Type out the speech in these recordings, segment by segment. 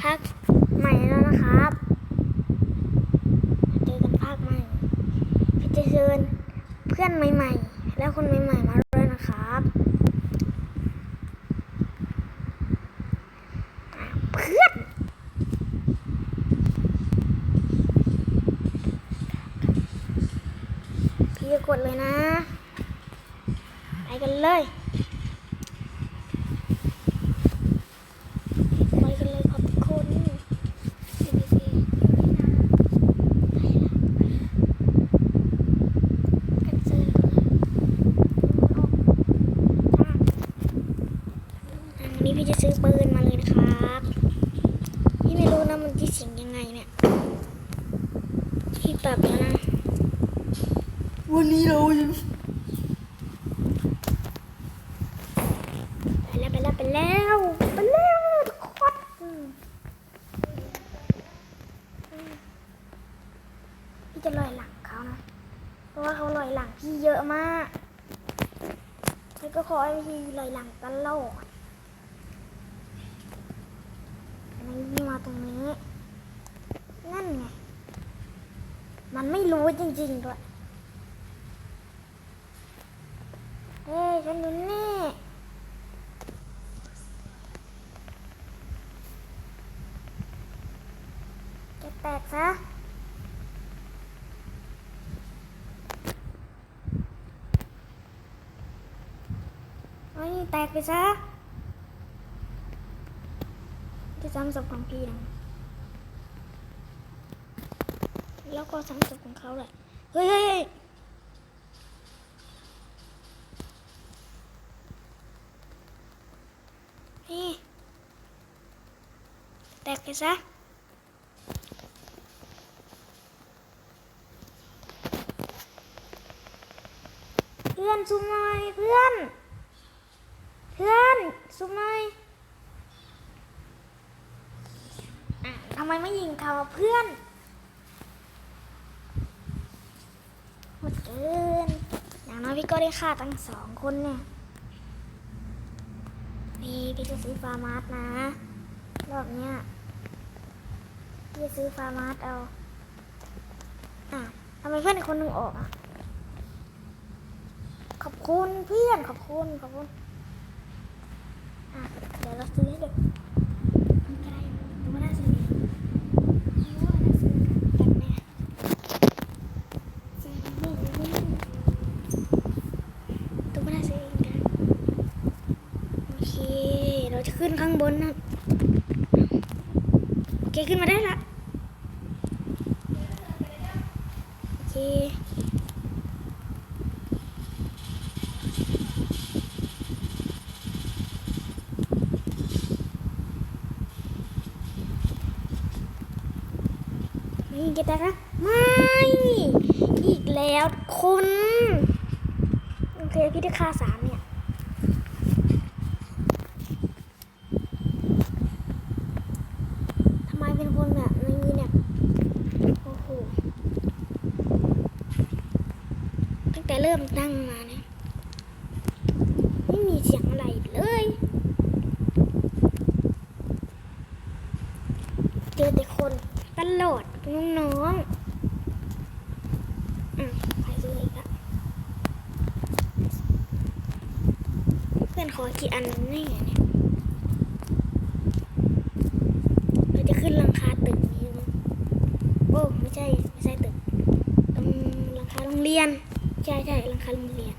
ภาคใหม่แล้วนะครับเจอกันภาคใหม่พี่จะเชิญเพื่อนใหม่ ๆ และคนใหม่ ๆ มาด้วยนะครับ เพื่อนพี่จะกดเลยนะ ไปกันเลยไปกันเลยครับทุกคนกันเจออันนี้พี่จะซื้อปืนมาเลยนะครับ พี่ไม่รู้นะมันที่เสียงยังไงเนี่ย พี่ปรับแล้วนะ วันนี้เราจะไปแล้วไปแล้วไปแล้วไปแล้วคนอืมอืมพี่จะลอยหลังเขานะ เพราะว่าเขาลอยหลังพี่เยอะมากแล้วก็ขอให้พี่ลอยหลังตลอดอันนี้พี่มาตรงนี้ นั่นไง มันไม่รู้จริงๆด้วย เฮ้ยฉันอยู่นี่จะแตกซะเฮ้ยแตกไปซะจะซ้ำศพของพี่นะแล้วก็ซ้ำศพของเขาเลยเฮ้ย นี่ แตกไปซะเพื่อนซุมหน่อยเพื่อน เพื่อนซุมหน่อยอะทำไมไม่ยิงเขาเพื่อนหมดเกินอย่างน้อยพี่ก็ได้ฆ่าตั้งสองคนเนี่ย พี่พี่จะซื้อฟาร์มาร์สนะ รอบเนี้ยพี่จะซื้อฟาร์มาร์สเอาอะทำไมเพื่อนอีกคนหนึ่งออกอะ ขอบคุณเพื่อนขอบคุณขอบคุณ อะ เดี๋ยวเราซื้อให้เด็กมันก็ได้ดูว่าน่าซื้อไหมดูว่าน่าซื้อกันไหมซื้อนี่นี่ดูว่าน่าซื้อกันโอเค เราจะขึ้ นนะโอเคขึ้นมาได้ละโอเคนี่จะได้ละไม่อีกแล้วคุณโอเค พี่ได้ค่าสามเป็นคนแบบนี้เนี่ย โอ้โห ตั้งแต่ เริ่มตั้งมาเนี่ยไม่มีเสียงอะไรเลย เจอแต่คนตลอดน้องๆอะใครซื้ออีกอะเพื่อนขอกี่อันนี่ไงเนี่ยเราจะขึ้นลังคาตึกนี้นะโอ้ไม่ใช่ ไม่ใช่ตึกตรงลังคาโรงเรียน ใช่ใช่หลังคาโรงเรียน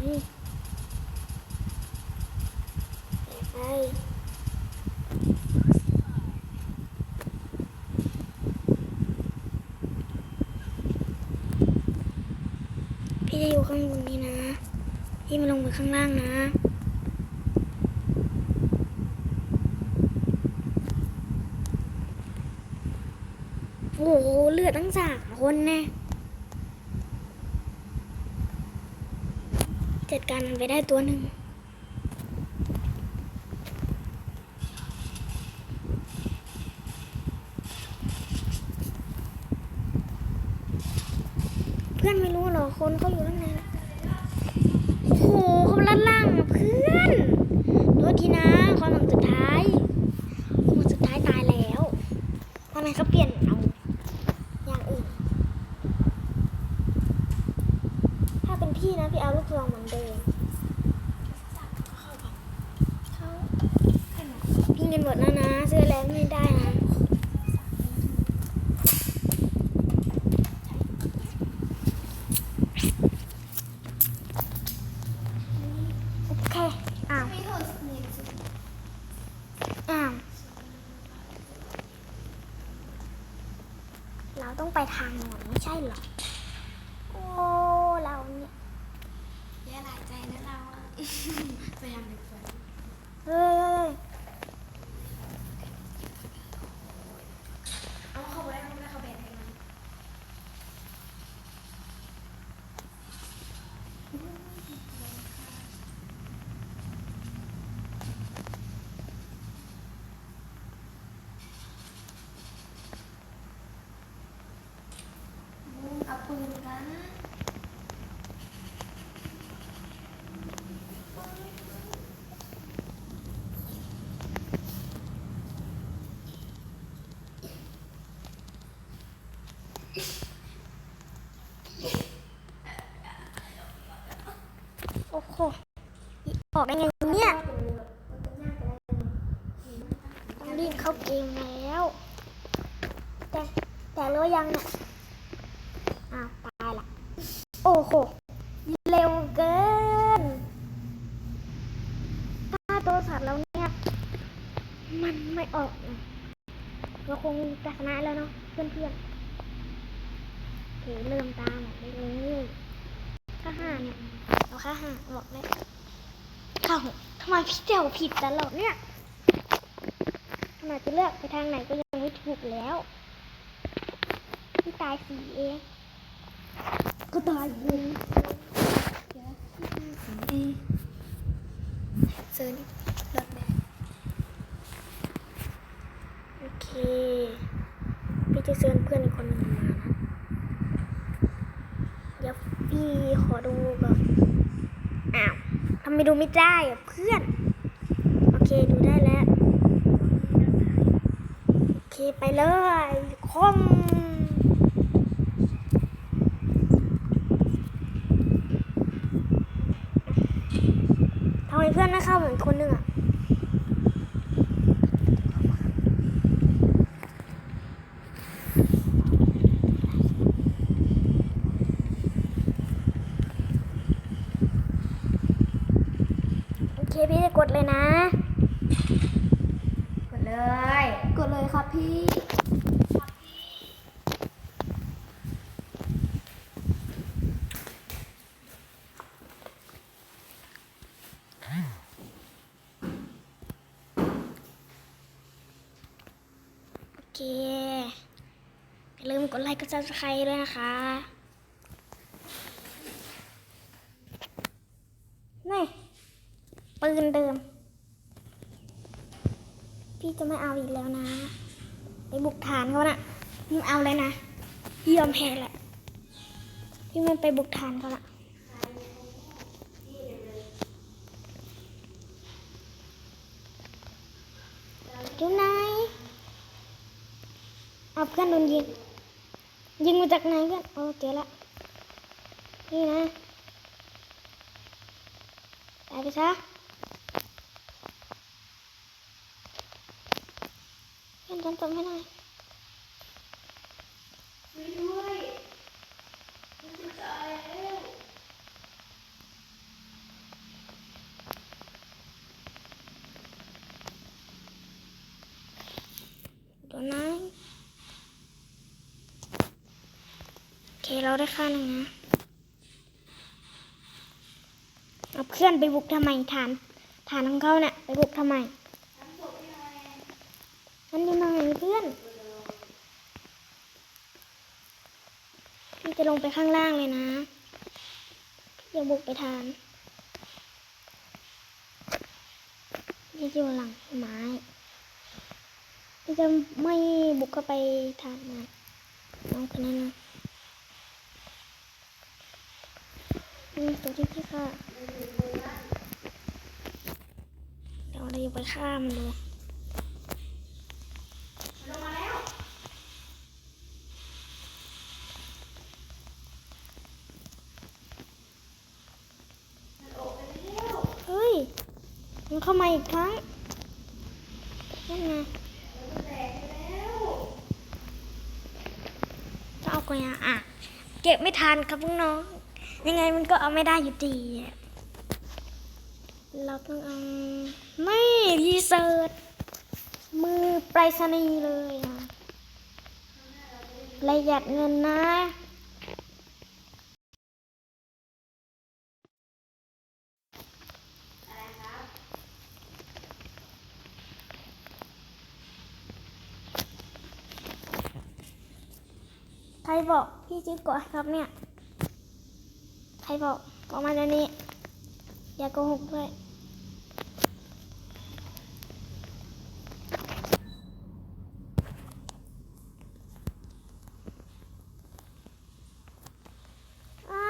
นี่ไปพี่จะอยู่ข้างบนนี้นะ พี่มาลงไปข้างล่างนะ ลือตั้งสามคนแนะจัดการมันไปได้ตัวหนึ่งเพื่อนไม่รู้หรอคนเขาอยู่ข้างในโหเขาลัดล่างเพื่อนโทษทีนะความหลังสุดท้ายความหวังสุดท้ายตายแล้วทำไมเขาเปลี่ยนเอา พี่เงินหมดแล้วนะซื้อแล้วไม่ได้นะโอเคอ้าอ้าเราต้องไปทางหน้นไม่ใช่หรอ เอาปืนกันโอ้โหออกได้ไงเนี่ยต้องรีบเข้าเกมแล้ว แต่แต่รู้ยังเนี่ย โอ้โห เร็วเกินถ้าโทรศัพท์เราเนี่ยมันไม่ออก เราคงจะชนะแล้วเนาะเพื่อนๆโอเคเริ่มตามออกได้เลยข้าห้าเนี่ยเอาค่าห้าบอกเลยข้าทำไมพี่เจ้าผิดตลอดเนี่ยขนาดจะเลือกไปทางไหนก็ยังไม่ถูกแล้วพี่ตายสีเอง ก็ตายเองดีเซิร์นี่รถแม่โอเคพี่จะเชิญเพื่อนอีกคนหนึ่งมานะเดี๋ยวพี่ขอดูก่อนอ้าวทำไมดูไม่ได้อะเพื่อน โอเคดูได้แล้ว โอเคไปเลยคอมทำไม เพื่อนไม่เข้าเหมือนคนหนึ่งอะโอเคพี่จะกดเลยนะ กดเลย กดเลยครับพี่ เคอย่าลืมกดไลค์กดซับสไครต์ด้วยนะคะนี่ปืนเดิม พี่จะไม่เอาอีกแล้วนะไปบุกฐานเขาน่ะไม่เอาเลยนะ ยอมแพ้แหละ พี่ไม่ไปบุกฐานเขาละอยู่ไหน เอาเพื่อนโดนยิง ยิงมาจากไหนเพื่อนโอ้เจอละ นี่นะตายไปซะเพื่อนฉันจำไม่ได้นนะโอ เราได้ค่าหนึ่งนะเอาเพื่อนไปบุกทำไมฐานฐานของเขาเนี่ยไปบุกทำไมมันยู่ไหนเพื่อนพี่จะลงไปข้างล่างเลยนะพี่จะบุกไปฐานพี่จะอยู่หลังไม้พี่จะไม่บุกเข้าไปฐานนะน้องคนนั้นนะ นี่ตัวที่พี่ค่ะเดี๋ยวเราจะไปฆ่ามันดูเฮ้ยมันเข้ามาอีกครั้งนั่นไงจะเอาไงอะอะเก็บไม่ทันครับน้อง ยังไงมันก็เอาไม่ได้อยู่ดี เราต้องเอาไม่ทีเซิร์ชมือไปรษณีย์เลยประหยัดเงินนะใครบอกพี่ซื้อก่อนครับเนี่ย ใครบอกบอกมาเดี๋ยวนี้ อย่าโกหกด้วย อ่า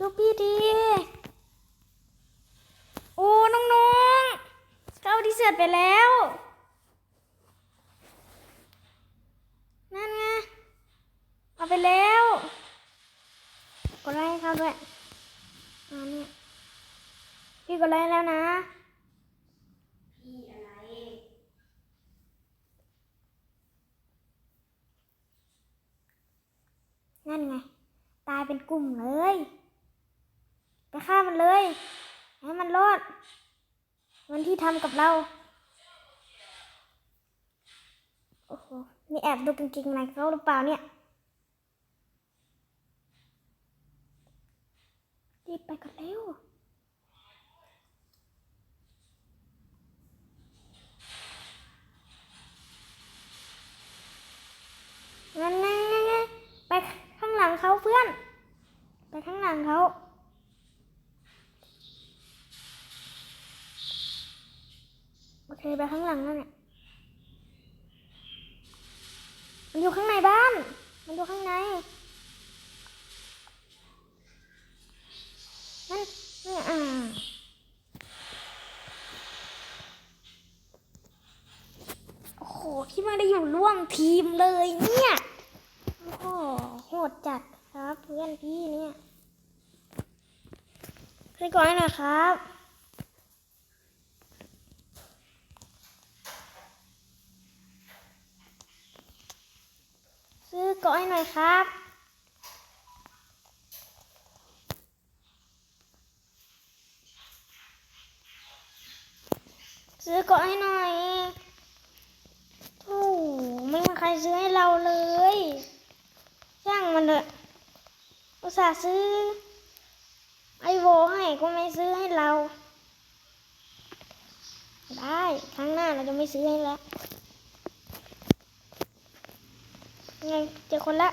ลูกพี่ดี โอ้ น้องๆเข้าที่เสร็จไปแล้ว นั่นไง เอาไปแล้ว ก ดไลค์ให้เขาด้วยอ่าเนี่พี่กดไลค์แล้วนะพี่อะไรนั่นไง ตายเป็นกลุ่มเลย ไปฆ่ามันเลย ให้มันรอดวันที่ทำกับเรา โอ้โหนี่แอบดูกางเกงในเขาหรือเปล่าเนี่ย รีบไปกันเร็ว งั้นงั้นงั้นงั้นไปข้างหลังเขาเพื่อน ไปข้างหลังเขา โอเคไปข้างหลังแล้วเนี่ยมันอยู่ข้างในบ้าน มันอยู่ข้างใน นั่นนี่อ่าโอ้โหคิดว่าได้อยู่ร่วมทีมเลยเนี่ย โอ้โหโหดจัดครับเพื่อนพี่เนี่ยให้ก่อนหน่อยครับ ขอเกาะให้หน่อยครับ ซื้อเกาะให้หน่อยโอ้ไม่มีใครซื้อให้เราเลยช่างมันเถอะอุตส่าห์ซื้อ ไอโวให้ก็ไม่ซื้อให้เรา ได้ ครั้งหน้าเราจะไม่ซื้อให้แล้ว ไงเจอคนละ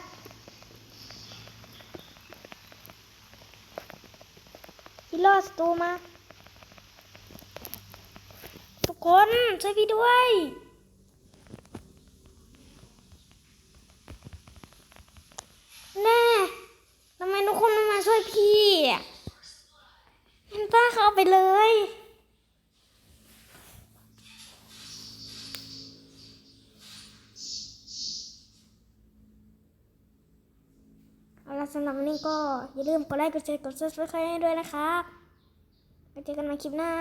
พี่รอดสตูมา ทุกคนช่วยพี่ด้วย แน่ทำไมทุกคนไม่มาช่วยพี่อะเห็นป้าเขาเอาไปเลย เอาละสำหรับวันนี้ ก็อย่าลืมกดไลค์กดแชร์กด subscribe ให้ด้วยนะครับไว้เจอกันใหม่คลิปหน้า